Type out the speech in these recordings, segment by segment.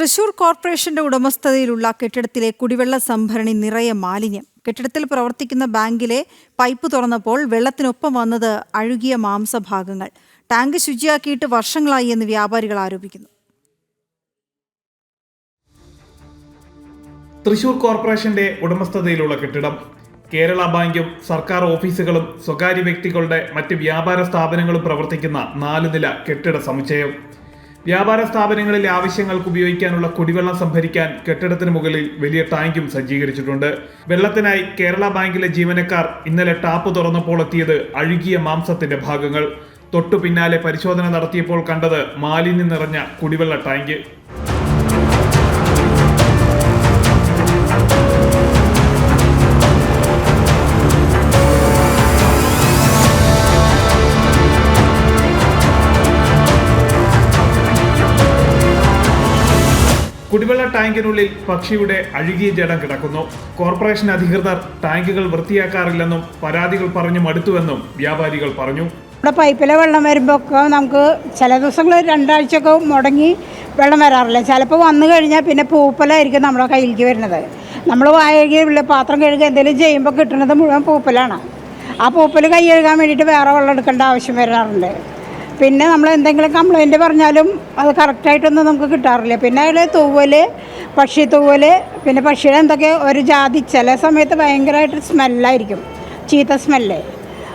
തൃശൂർ കോർപ്പറേഷന്റെ ഉടമസ്ഥതയിലുള്ള കെട്ടിടത്തിലെ കുടിവെള്ള സംഭരണി നിറയെ മാലിന്യം. കെട്ടിടത്തിൽ പ്രവർത്തിക്കുന്ന ബാങ്കിലെ പൈപ്പ് തുറന്നപ്പോൾ വെള്ളത്തിനൊപ്പം വന്നത് അഴുകിയ മാംസഭാഗങ്ങൾ. ടാങ്ക് ശുചിയാക്കിയിട്ട് വർഷങ്ങളായി എന്ന് വ്യാപാരികൾ ആരോപിക്കുന്നു. തൃശൂർ കോർപ്പറേഷന്റെ ഉടമസ്ഥതയിലുള്ള കെട്ടിടം കേരള ബാങ്കും സർക്കാർ ഓഫീസുകളും സ്വകാര്യ വ്യക്തികളുടെ മറ്റ് വ്യാപാര സ്ഥാപനങ്ങളും പ്രവർത്തിക്കുന്ന നാല് നില കെട്ടിട സമുച്ചയം. വ്യാപാര സ്ഥാപനങ്ങളിലെ ആവശ്യങ്ങൾക്ക് ഉപയോഗിക്കാനുള്ള കുടിവെള്ളം സംഭരിക്കാൻ കെട്ടിടത്തിന് മുകളിൽ വലിയ ടാങ്കും സജ്ജീകരിച്ചിട്ടുണ്ട്. വെള്ളത്തിനായി കേരള ബാങ്കിലെ ജീവനക്കാർ ഇന്നലെ ടാപ്പ് തുറന്നപ്പോൾ എത്തിയത് അഴുകിയ മാംസത്തിന്റെ ഭാഗങ്ങൾ. തൊട്ടു പിന്നാലെ പരിശോധന നടത്തിയപ്പോൾ കണ്ടത് മാലിന്യം നിറഞ്ഞ കുടിവെള്ള ടാങ്ക്. കുടിവെള്ള ടാങ്കിനുള്ളിൽ പക്ഷിയുടെ അഴുകിയ ജഡം കിടക്കുന്നു. കോർപ്പറേഷൻ അധികൃതർ ടാങ്കുകൾ വൃത്തിയാക്കാറില്ലെന്നും പരാതികൾ പറഞ്ഞു മടുത്തുവെന്നും വ്യാപാരികൾ പറഞ്ഞു. ഇവിടെ പൈപ്പിലെ വെള്ളം വരുമ്പോൾ ഒക്കെ നമുക്ക് ചില ദിവസങ്ങൾ രണ്ടാഴ്ചയൊക്കെ മുടങ്ങി വെള്ളം വരാറില്ല. ചിലപ്പോൾ വന്നു കഴിഞ്ഞാൽ പിന്നെ പൂപ്പലായിരിക്കും നമ്മുടെ കയ്യിലേക്ക് വരുന്നത്. നമ്മൾ വായകി പാത്രം കഴുകുക എന്തെങ്കിലും ചെയ്യുമ്പോൾ കിട്ടുന്നത് മുഴുവൻ പൂപ്പലാണ്. ആ പൂപ്പൽ കൈ കഴുകാൻ വേണ്ടിയിട്ട് വേറെ വെള്ളം എടുക്കേണ്ട ആവശ്യം വരാറുണ്ട്. പിന്നെ നമ്മൾ എന്തെങ്കിലും കംപ്ലൈന്റ് പറഞ്ഞാലും അത് കറക്റ്റായിട്ടൊന്നും നമുക്ക് കിട്ടാറില്ല. പിന്നെ അതിൽ തൂവൽ പക്ഷി തൂവൽ പിന്നെ പക്ഷിയുടെ എന്തൊക്കെ ഒരു ജാതി ചില സമയത്ത് ഭയങ്കരമായിട്ട് സ്മെല്ലായിരിക്കും. ചീത്ത സ്മെല്ല്.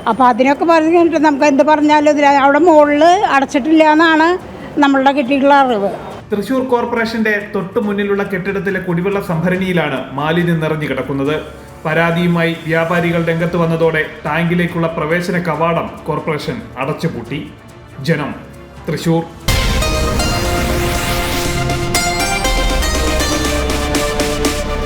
അപ്പോൾ അതിനൊക്കെ പറഞ്ഞിട്ട് നമുക്ക് എന്ത് പറഞ്ഞാലും ഇതിൽ അവിടെ മുകളിൽ അടച്ചിട്ടില്ല എന്നാണ് നമ്മളുടെ കിട്ടിയിട്ടുള്ള അറിവ്. തൃശൂർ കോർപ്പറേഷന്റെ തൊട്ടു മുന്നിലുള്ള കെട്ടിടത്തിലെ കുടിവെള്ള സംഭരണിയിലാണ് മാലിന്യം നിറഞ്ഞു കിടക്കുന്നത്. പരാതിയുമായി വ്യാപാരികൾ രംഗത്ത് വന്നതോടെ ടാങ്കിലേക്കുള്ള പ്രവേശന കവാടം കോർപ്പറേഷൻ അടച്ചുപൂട്ടി. ജനം. തൃശൂർ.